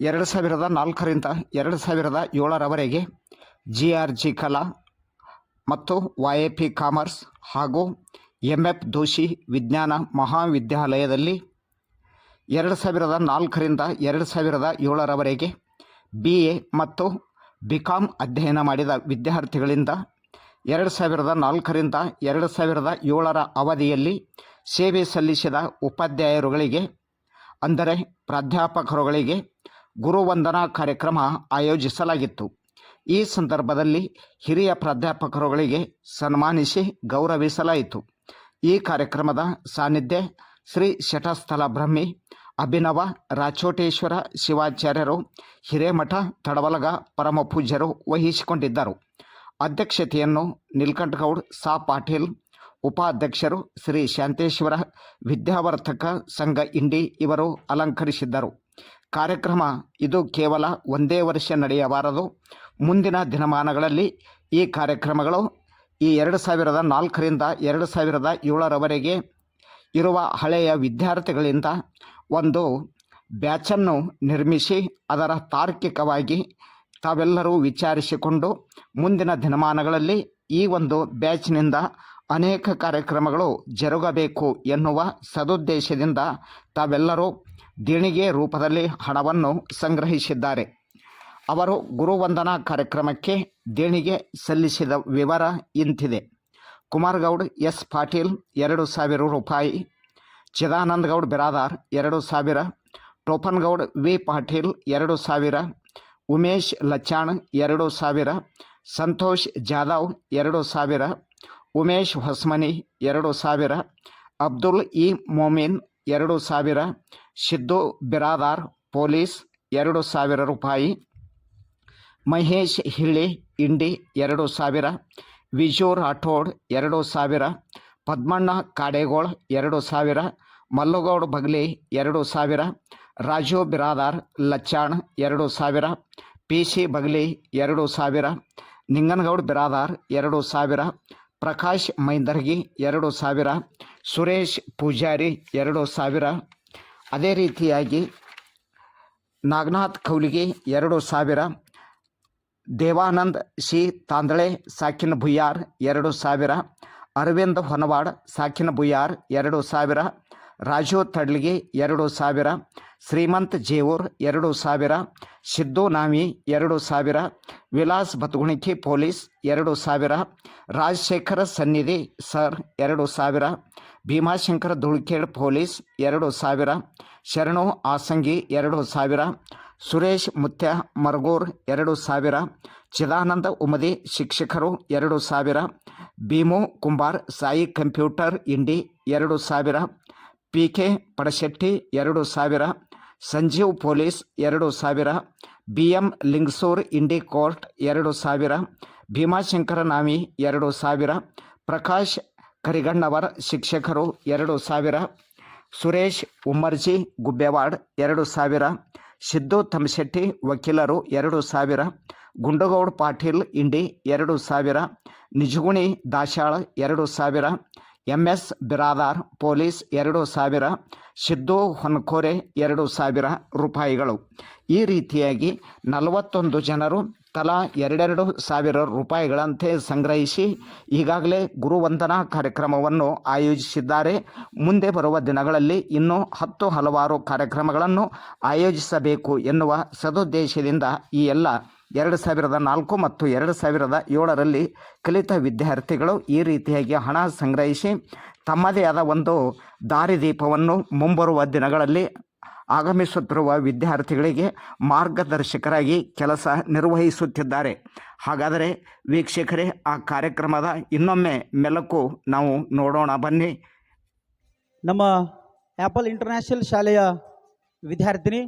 ಎರಡು ಸಾವಿರದ ನಾಲ್ಕರಿಂದ ಎರಡು ಸಾವಿರದ ಏಳರವರೆಗೆ ಜಿ ಆರ್ ಜಿ ಕಲಾ ಮತ್ತು ವೈ ಎ ಪಿ ಕಾಮರ್ಸ್ ಹಾಗೂ ಎಂ ಎಫ್ ದೋಷಿ ವಿಜ್ಞಾನ ಮಹಾವಿದ್ಯಾಲಯದಲ್ಲಿ ಎರಡು ಸಾವಿರದ ನಾಲ್ಕರಿಂದ ಎರಡು ಸಾವಿರದ ಏಳರವರೆಗೆ ಬಿ ಎ ಮತ್ತು ಬಿ ಕಾಮ್ ಅಧ್ಯಯನ ಮಾಡಿದ ವಿದ್ಯಾರ್ಥಿಗಳಿಂದ ಎರಡು ಸಾವಿರದ ನಾಲ್ಕರಿಂದ ಎರಡು ಸಾವಿರದ ಏಳರ ಅವಧಿಯಲ್ಲಿ ಸೇವೆ ಸಲ್ಲಿಸಿದ ಉಪಾಧ್ಯಾಯರುಗಳಿಗೆ, ಅಂದರೆ ಪ್ರಾಧ್ಯಾಪಕರುಗಳಿಗೆ ಗುರುವಂದನಾ ಕಾರ್ಯಕ್ರಮ ಆಯೋಜಿಸಲಾಗಿತ್ತು. ಈ ಸಂದರ್ಭದಲ್ಲಿ ಹಿರಿಯ ಪ್ರಾಧ್ಯಾಪಕರುಗಳಿಗೆ ಸನ್ಮಾನಿಸಿ ಗೌರವಿಸಲಾಯಿತು. ಈ ಕಾರ್ಯಕ್ರಮದ ಸಾನ್ನಿಧ್ಯ ಶ್ರೀ ಶಟಸ್ಥಲ ಬ್ರಹ್ಮಿ, ಅಭಿನವ ರಾಚೋಟೇಶ್ವರ ಶಿವಾಚಾರ್ಯರು, ಹಿರೇಮಠ ತಡವಲಗ ಪರಮ ಪೂಜ್ಯರು ವಹಿಸಿಕೊಂಡಿದ್ದರು. ಅಧ್ಯಕ್ಷತೆಯನ್ನು ನೀಲ್ಕಂಠಗೌಡ್ ಸಾ. ಪಾಟೀಲ್, ಉಪಾಧ್ಯಕ್ಷರು ಶ್ರೀ ಶಾಂತೇಶ್ವರ ವಿದ್ಯಾವರ್ಧಕ ಸಂಘ ಇಂಡಿ ಇವರು ಅಲಂಕರಿಸಿದ್ದರು. ಕಾರ್ಯಕ್ರಮ ಇದು ಕೇವಲ ಒಂದೇ ವರ್ಷ ನಡೆಯಬಾರದು. ಮುಂದಿನ ದಿನಮಾನಗಳಲ್ಲಿ ಈ ಕಾರ್ಯಕ್ರಮಗಳು ಈ ಎರಡು ಸಾವಿರದ ನಾಲ್ಕರಿಂದ ಎರಡು ಸಾವಿರದ ಏಳರವರೆಗೆ ಇರುವ ಹಳೆಯ ವಿದ್ಯಾರ್ಥಿಗಳಿಂದ ಒಂದು ಬ್ಯಾಚನ್ನು ನಿರ್ಮಿಸಿ ಅದರ ತಾರ್ಕಿಕವಾಗಿ ತಾವೆಲ್ಲರೂ ವಿಚಾರಿಸಿಕೊಂಡು ಮುಂದಿನ ದಿನಮಾನಗಳಲ್ಲಿ ಈ ಒಂದು ಬ್ಯಾಚ್ನಿಂದ ಅನೇಕ ಕಾರ್ಯಕ್ರಮಗಳು ಜರುಗಬೇಕು ಎನ್ನುವ ಸದುದ್ದೇಶದಿಂದ ತಾವೆಲ್ಲರೂ ದೇಣಿಗೆ ರೂಪದಲ್ಲಿ ಹಣವನ್ನು ಸಂಗ್ರಹಿಸಿದ್ದಾರೆ. ಅವರು ಗುರುವಂದನಾ ಕಾರ್ಯಕ್ರಮಕ್ಕೆ ದೇಣಿಗೆ ಸಲ್ಲಿಸಿದ ವಿವರ ಇಂತಿದೆ. ಕುಮಾರ್ಗೌಡ್, ಎಸ್. ಪಾಟೀಲ್, ಎರಡು ಸಾವಿರ ರೂಪಾಯಿ. ಚಿದಾನಂದ ಗೌಡ್ ಬಿರಾದಾರ್, ಎರಡು ಸಾವಿರ. ಟೋಪನ್ಗೌಡ್, ವಿ. ಪಾಟೀಲ್, ಎರಡು ಸಾವಿರ. ಉಮೇಶ್ ಲಚ್ಚಾಣ್, ಎರಡು ಸಾವಿರ. ಸಂತೋಷ್ ಜಾಧವ್, ಎರಡು ಸಾವಿರ. ಉಮೇಶ್ ಹೊಸ್ಮನಿ, ಎರಡು ಸಾವಿರ. ಅಬ್ದುಲ್ ಇ. ಮೊಮಿನ್, ಎರಡು ಸಾವಿರ. ಸಿದ್ದು ಬಿರಾದಾರ್, ಪೊಲೀಸ್, ಎರಡು ಸಾವಿರ ರೂಪಾಯಿ. ಮಹೇಶ್ ಹಿಳ್ಳಿ, ಇಂಡಿ, ಎರಡು ಸಾವಿರ. ವಿಜು ರಾಠೋಡ್ ಎರಡು ಸಾವಿರ. ಪದ್ಮಣ್ಣ ಕಾಡೇಗೋಳ್, ಎರಡು ಸಾವಿರ. ಮಲ್ಲುಗೌಡ್ ಬಗ್ಲಿ, ಎರಡು ಸಾವಿರ. ರಾಜು ಬಿರಾದಾರ್, ಲಚ್ಚಾಣ್, ಎರಡು ಸಾವಿರ. ಪಿ ಸಿ ಬಗ್ಲಿ, ಎರಡು ಸಾವಿರ. ನಿಂಗನಗೌಡ ಬಿರಾದಾರ್, ಎರಡು ಸಾವಿರ. ಪ್ರಕಾಶ್ ಮೈಂದರ್ಗಿ, ಎರಡು ಸಾವಿರ. ಸುರೇಶ್ ಪೂಜಾರಿ, ಎರಡು ಸಾವಿರ. ಅದೇ ರೀತಿಯಾಗಿ ನಾಗನಾಥ್ ಕೌಲಿಗೆ ಎರಡು ಸಾವಿರ, ದೇವಾನಂದ್ ಸಿ ತಾಂದಳೆ ಸಾಕಿನ ಭುಯ್ಯಾರ್ ಎರಡು ಸಾವಿರ, ಅರವಿಂದ್ ಹೊನವಾಡ್, ಸಾಕಿನ ಭುಯ್ಯಾರ್ ಎರಡು ಸಾವಿರ, ರಾಜು ತಡ್ಲಿಗೆ ಎರಡು ಸಾವಿರ, ಶ್ರೀಮಂತ್ ಜೇವೂರ್ ಎರಡು ಸಾವಿರ, ಸಿದ್ದು ನಾಮಿ ಎರಡು ಸಾವಿರ, ವಿಲಾಸ್ ಬತ್ಗುಣಿಕಿ ಪೊಲೀಸ್ ಎರಡು ಸಾವಿರ, ರಾಜಶೇಖರ ಸನ್ನಿಧಿ ಸರ್ ಎರಡು ಸಾವಿರ ಭೀಮಾಶಂಕರ ಧುಳ್ಕೇಡ್ ಪೊಲೀಸ್ ಎರಡು ಸಾವಿರ, ಶರಣು ಆಸಂಗಿ ಎರಡು ಸಾವಿರ, ಸುರೇಶ್ ಮುತ್ಯ ಮರಗೂರ್ ಎರಡು ಸಾವಿರ, ಚಿದಾನಂದ ಉಮದಿ ಶಿಕ್ಷಕರು ಎರಡು ಸಾವಿರ, ಭೀಮು ಕುಂಬಾರ್ ಸಾಯಿ ಕಂಪ್ಯೂಟರ್ ಇಂಡಿ ಎರಡು ಸಾವಿರ ಪಿ ಕೆ ಪಡಶೆಟ್ಟಿ ಎರಡು ಸಾವಿರ, ಸಂಜೀವ್ ಪೊಲೀಸ್ ಎರಡು ಸಾವಿರ B M Lingasur Indi court ಎರಡು ಸಾವಿರ, ಭೀಮಾಶಂಕರ ನಾಮಿ ಎರಡು ಸಾವಿರ, ಪ್ರಕಾಶ್ ಕರಿಗಣ್ಣವರ್ ಶಿಕ್ಷಕರು ಎರಡು ಸಾವಿರ, ಸುರೇಶ್ ಉಮ್ಮರ್ಜಿ ಗುಬ್ಬೇವಾಡ್ ಎರಡು ಸಾವಿರ, ಸಿದ್ದು ತಮಶೆಟ್ಟಿ ವಕೀಲರು ಎರಡು ಸಾವಿರ, ಗುಂಡಗೌಡ್ ಪಾಟೀಲ್ ಇಂಡಿ ಎರಡು ಸಾವಿರ, ನಿಜಗುಣಿ ದಾಶಾಳ್ ಎರಡು ಸಾವಿರ ಎಂ ಎಸ್ ಬಿರಾದಾರ್, ಪೊಲೀಸ್ ಎರಡು ಸಾವಿರ, ಸಿದ್ದು ಹೊನ್ಕೋರೆ ಎರಡು ಸಾವಿರ ರೂಪಾಯಿಗಳು. ಈ ರೀತಿಯಾಗಿ ನಲವತ್ತೊಂದು ಜನರು ತಲಾ ಎರಡೆರಡು ಸಾವಿರ ರೂಪಾಯಿಗಳಂತೆ ಸಂಗ್ರಹಿಸಿ ಈಗಾಗಲೇ ಗುರುವಂದನಾ ಕಾರ್ಯಕ್ರಮವನ್ನು ಆಯೋಜಿಸಿದ್ದಾರೆ. ಮುಂದೆ ಬರುವ ದಿನಗಳಲ್ಲಿ ಇನ್ನೂ ಹತ್ತು ಹಲವಾರು ಕಾರ್ಯಕ್ರಮಗಳನ್ನು ಆಯೋಜಿಸಬೇಕು ಎನ್ನುವ ಸದುದ್ದೇಶದಿಂದ ಈ ಎಲ್ಲ ಎರಡು ಸಾವಿರದ ನಾಲ್ಕು ಮತ್ತು ಎರಡು ಸಾವಿರದ ಏಳರಲ್ಲಿ ಕಲಿತ ವಿದ್ಯಾರ್ಥಿಗಳು ಈ ರೀತಿಯಾಗಿ ಹಣ ಸಂಗ್ರಹಿಸಿ ತಮ್ಮದೇ ಆದ ಒಂದು ದಾರಿದೀಪವನ್ನು ಮುಂಬರುವ ದಿನಗಳಲ್ಲಿ ಆಗಮಿಸುತ್ತಿರುವ ವಿದ್ಯಾರ್ಥಿಗಳಿಗೆ ಮಾರ್ಗದರ್ಶಕರಾಗಿ ಕೆಲಸ ನಿರ್ವಹಿಸುತ್ತಿದ್ದಾರೆ. ಹಾಗಾದರೆ ವೀಕ್ಷಕರೇ, ಆ ಕಾರ್ಯಕ್ರಮದ ಇನ್ನೊಮ್ಮೆ ಮೆಲುಕು ನಾವು ನೋಡೋಣ. ಬನ್ನಿ. ನಮ್ಮ ಆ್ಯಪಲ್ ಇಂಟರ್ನ್ಯಾಷನಲ್ ಶಾಲೆಯ ವಿದ್ಯಾರ್ಥಿನಿ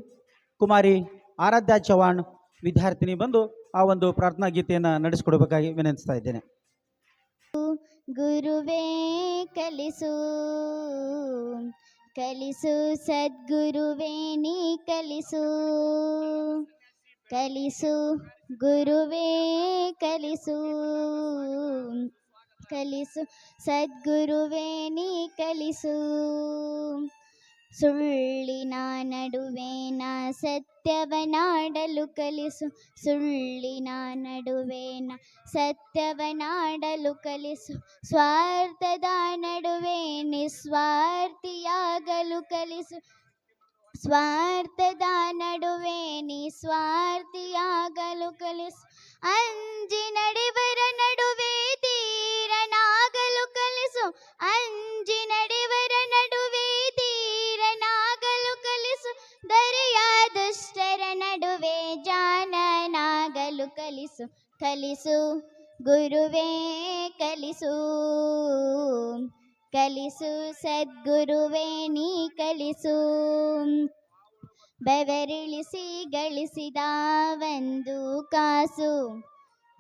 ಕುಮಾರಿ ಆರಾಧ್ಯ ಚವಾಣ್ ವಿದ್ಯಾರ್ಥಿನಿ ಬಂದು ಆ ಒಂದು ಪ್ರಾರ್ಥನಾ ಗೀತೆಯನ್ನು ನಡೆಸಿಕೊಡಬೇಕಾಗಿ ವಿನಂತಿಸ್ತಾ ಇದ್ದೇನೆ. ಗುರುವೇ ಕಲಿಸು ಕಲಿಸು ಸದ್ಗುರುವೇ ನೀ ಕಲಿಸು ಕಲಿಸು ಗುರುವೇ ಕಲಿಸು ಕಲಿಸು ಸದ್ಗುರುವೇ ನೀ ಕಲಿಸು. ಸುಳ್ಳಿನ ನಡುವೇನ ಸತ್ಯವನಾಡಲು ಕಲಿಸು. ಸುಳ್ಳಿನ ನಡುವೇನ ಸತ್ಯವನಾಡಲು ಕಲಿಸು. ಸ್ವಾರ್ಥದ ನಡುವೆ ನಿಸ್ವಾರ್ಥಿಯಾಗಲು ಕಲಿಸು. ಸ್ವಾರ್ಥದ ನಡುವೆ ನಿಸ್ವಾರ್ಥಿಯಾಗಲು ಕಲಿಸು. ಅಂಜಿ ನಡೆವರ ನಡುವೆ ಕಲಿಸು ಕಲಿಸು, ಗುರುವೇ ಕಲಿಸು. ಕಲಿಸು ಸದ್ಗುರುವೇ ನೀ ಕಲಿಸು. ಬೆವರಿಳಿಸಿ ಗಳಿಸಿದ ಒಂದು ಕಾಸು.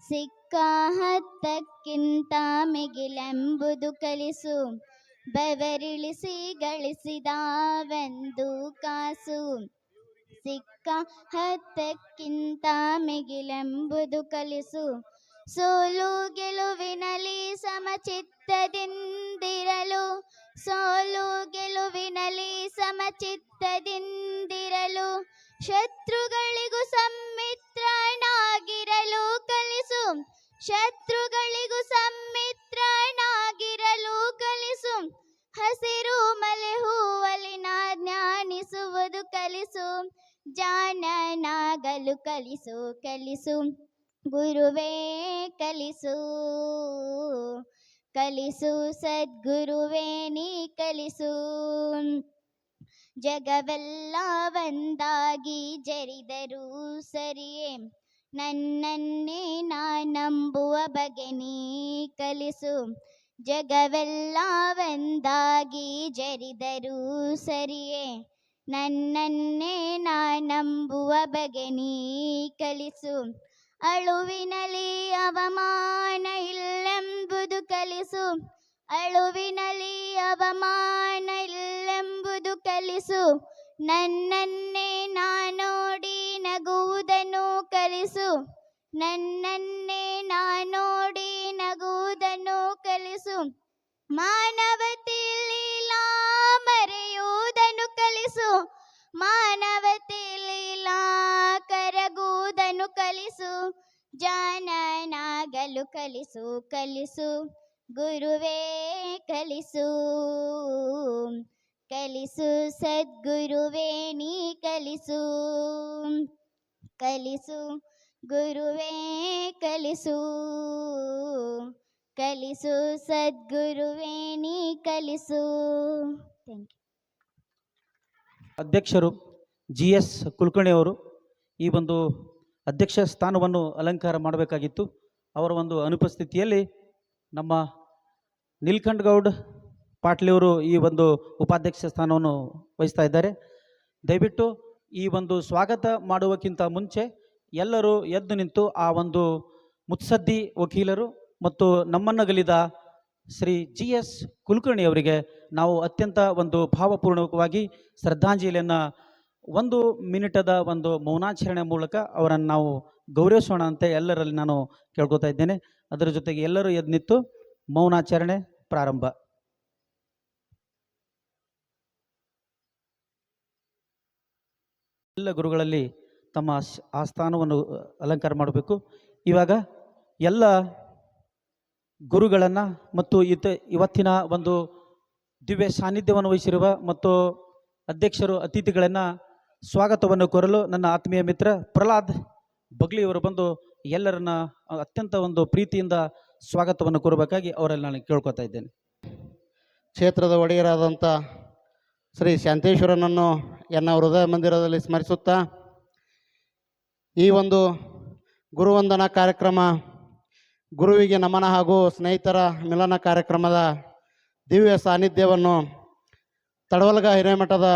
ಸಿಕ್ಕ ಹತ್ತಕ್ಕಿಂತ ಮಿಗಿಲೆಂಬುದು ಕಲಿಸು. ಬೆವರಿಳಿಸಿ ಗಳಿಸಿದ ಒಂದು ಕಾಸು. ಸಿಕ್ಕ ಹತ್ತಕ್ಕಿಂತ ಮಿಗಿಲೆಂಬುದು ಕಲಿಸು. ಸೋಲು ಗೆಲುವಿನಲ್ಲಿ ಸಮಚಿತ್ತದಿಂದಿರಲು, ಸೋಲು ಗೆಲುವಿನಲ್ಲಿ ಸಮಚಿತ್ತದಿಂದಿರಲು, ಶತ್ರುಗಳಿಗೂ ಸಮ್ಮಿತ್ರನಾಗಿರಲು ಕಲಿಸು. ಶತ್ರುಗಳಿಗೂ ಸಮ್ಮಿತ್ರನಾಗಿರಲು ಕಲಿಸು. ಹಸಿರು ಜಾನನಾಗಲು ಕಲಿಸು ಕಲಿಸು, ಗುರುವೇ ಕಲಿಸು. ಕಲಿಸು ಸದ್ಗುರುವೇ ನೀ ಕಲಿಸು. ಜಗವೆಲ್ಲ ಒಂದಾಗಿ ಜರಿದರೂ ಸರಿಯೇ, ನನ್ನನ್ನೇ ನಾನಂಬುವ ಬಗೆ ನೀ ಕಲಿಸು. ಜಗವೆಲ್ಲ ಒಂದಾಗಿ ಜರಿದರೂ ಸರಿಯೇ ನನ್ನನ್ನೇ ನಾನಂಬುವ ಬಗೆ ನೀ ಕಲಿಸು. ಅಳುವಿನಲ್ಲಿ ಅವಮಾನ ಇಲ್ಲೆಂಬುದು ಕಲಿಸು. ಅಳುವಿನಲ್ಲಿ ಅವಮಾನ ಇಲ್ಲೆಂಬುದು ಕಲಿಸು. ನನ್ನನ್ನೇ ನಾನೋಡಿ ನಗುವುದನ್ನು ಕಲಿಸು. ನನ್ನನ್ನೇ ನಾನೋಡಿ ನಗುವುದನ್ನು ಕಲಿಸು. ಮಾನವತೆ ಕಲಿಸು. ಮಾನವತೆ ಲೀಲಾ ಕರಗುವುದನ್ನು ಕಲಿಸು. ಜಾನನಾಗಲು ಕಲಿಸು ಕಲಿಸು. ಗುರುವೇ ಕಲಿಸು. ಕಲಿಸು, ಸದ್ಗುರುವೇ ನೀ ಕಲಿಸು. ಕಲಿಸು, ಗುರುವೇ ಕಲಿಸು. ಕಲಿಸು, ಸದ್ಗುರುವೇ ನೀ ಕಲಿಸು. ಥ್ಯಾಂಕ್ ಯು ಅಧ್ಯಕ್ಷರು ಜಿ ಎಸ್ ಕುಲಕರ್ಣಿ ಅವರು ಈ ಒಂದು ಅಧ್ಯಕ್ಷ ಸ್ಥಾನವನ್ನು ಅಲಂಕಾರ ಮಾಡಬೇಕಾಗಿತ್ತು. ಅವರ ಒಂದು ಅನುಪಸ್ಥಿತಿಯಲ್ಲಿ ನಮ್ಮ ನೀಲ್ಕಂಠ ಗೌಡ್ ಪಾಟ್ಲಿಯವರು ಈ ಒಂದು ಉಪಾಧ್ಯಕ್ಷ ಸ್ಥಾನವನ್ನು ವಹಿಸ್ತಾ ಇದ್ದಾರೆ. ದಯವಿಟ್ಟು ಈ ಒಂದು ಸ್ವಾಗತ ಮಾಡುವಕ್ಕಿಂತ ಮುಂಚೆ ಎಲ್ಲರೂ ಎದ್ದು ನಿಂತು ಆ ಒಂದು ಮುತ್ಸದ್ದಿ ವಕೀಲರು ಮತ್ತು ನಮ್ಮನ್ನಗಲಿದ ಶ್ರೀ ಜಿ ಎಸ್ ಕುಲಕರ್ಣಿ ಅವರಿಗೆ ನಾವು ಅತ್ಯಂತ ಒಂದು ಭಾವಪೂರ್ಣಕವಾಗಿ ಶ್ರದ್ಧಾಂಜಲಿಯನ್ನು ಒಂದು ಮಿನಿಟದ ಒಂದು ಮೌನಾಚರಣೆ ಮೂಲಕ ಅವರನ್ನು ನಾವು ಗೌರವಿಸೋಣ ಅಂತ ಎಲ್ಲರಲ್ಲಿ ನಾನು ಕೇಳ್ಕೊತಾ ಇದ್ದೇನೆ. ಅದರ ಜೊತೆಗೆ ಎಲ್ಲರೂ ಎದ್ದು ಮೌನಾಚರಣೆ ಪ್ರಾರಂಭ. ಎಲ್ಲ ಗುರುಗಳಲ್ಲಿ ತಮ್ಮ ಆಸ್ಥಾನವನ್ನು ಅಲಂಕಾರ ಮಾಡಬೇಕು. ಇವಾಗ ಎಲ್ಲ ಗುರುಗಳನ್ನು ಮತ್ತು ಇತ, ಇವತ್ತಿನ ಒಂದು ದಿವ್ಯ ಸಾನ್ನಿಧ್ಯವನ್ನು ವಹಿಸಿರುವ ಮತ್ತು ಅಧ್ಯಕ್ಷರು ಅತಿಥಿಗಳನ್ನು ಸ್ವಾಗತವನ್ನು ಕೋರಲು ನನ್ನ ಆತ್ಮೀಯ ಮಿತ್ರ ಪ್ರಹ್ಲಾದ್ ಬಗ್ಲಿಯವರು ಬಂದು ಎಲ್ಲರನ್ನ ಅತ್ಯಂತ ಒಂದು ಪ್ರೀತಿಯಿಂದ ಸ್ವಾಗತವನ್ನು ಕೋರಬೇಕಾಗಿ ಅವರಲ್ಲಿ ನಾನು ಕೇಳ್ಕೊತಾ ಇದ್ದೇನೆ. ಕ್ಷೇತ್ರದ ಒಡೆಯರಾದಂಥ ಶ್ರೀ ಶಾಂತೇಶ್ವರನನ್ನು ಎನ್ನ ಹೃದಯ ಮಂದಿರದಲ್ಲಿ ಸ್ಮರಿಸುತ್ತಾ ಈ ಒಂದು ಗುರುವಂದನಾ ಕಾರ್ಯಕ್ರಮ ಗುರುವಿಗೆ ನಮನ ಹಾಗೂ ಸ್ನೇಹಿತರ ಮಿಲನ ಕಾರ್ಯಕ್ರಮದ ದಿವ್ಯ ಸಾನ್ನಿಧ್ಯವನ್ನು ತಡವಲ್ಗ ಹಿರೇಮಠದ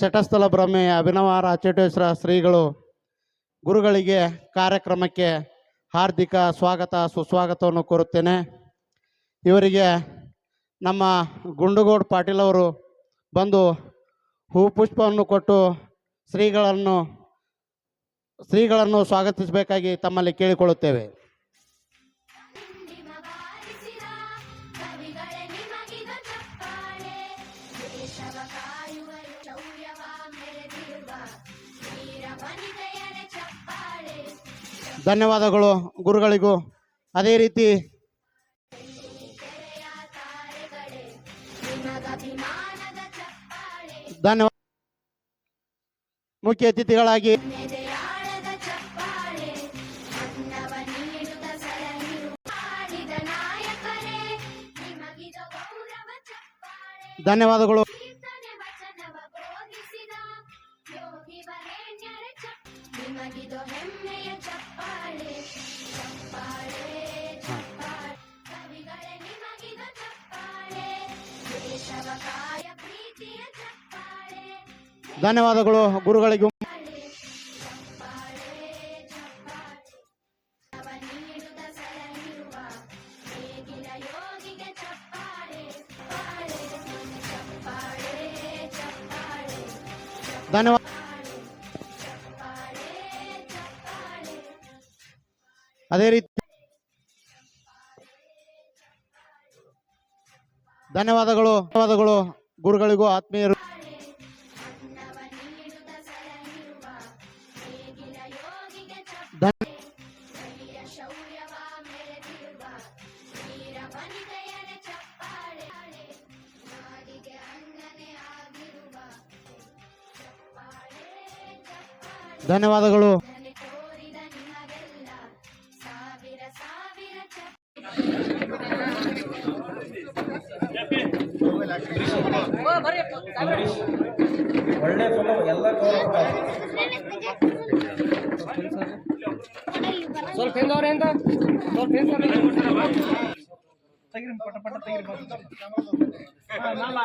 ಶಟಸ್ಥಲ ಬ್ರಹ್ಮೆ ಅಭಿನವ ರಾಚೇಟೇಶ್ವರ ಶ್ರೀಗಳು ಗುರುಗಳಿಗೆ ಕಾರ್ಯಕ್ರಮಕ್ಕೆ ಹಾರ್ದಿಕ ಸ್ವಾಗತ, ಸುಸ್ವಾಗತವನ್ನು ಕೋರುತ್ತೇನೆ. ಇವರಿಗೆ ನಮ್ಮ ಗುಂಡುಗೋಡ್ ಪಾಟೀಲ್ ಅವರು ಬಂದು ಹೂ ಪುಷ್ಪವನ್ನು ಕೊಟ್ಟು ಶ್ರೀಗಳನ್ನು ಶ್ರೀಗಳನ್ನು ಸ್ವಾಗತಿಸಬೇಕಾಗಿ ತಮ್ಮಲ್ಲಿ ಕೇಳಿಕೊಳ್ಳುತ್ತೇವೆ. ಧನ್ಯವಾದಗಳು ಗುರುಗಳಿಗೂ. ಅದೇ ರೀತಿ ಧನ್ಯವಾದ ಮುಖ್ಯ ಅತಿಥಿಗಳಾಗಿ ಧನ್ಯವಾದಗಳು. ಚಪ್ಪಾಳೆ ಗುರುಗಳಿಗೂ. ಧನ್ಯವಾದ. ಅದೇ ರೀತಿ. ಧನ್ಯವಾದಗಳು ಧನ್ಯವಾದಗಳು ಗುರುಗಳಿಗೂ ಆತ್ಮೀಯರು ಧನ್ಯವಾದಗಳು. ಸ್ವಲ್ಪ ಹಿಂದವ್ರೆ ಅಂತ. ಸ್ವಲ್ಪ தயிரும் பட்ட பட்ட தயிர் நல்லா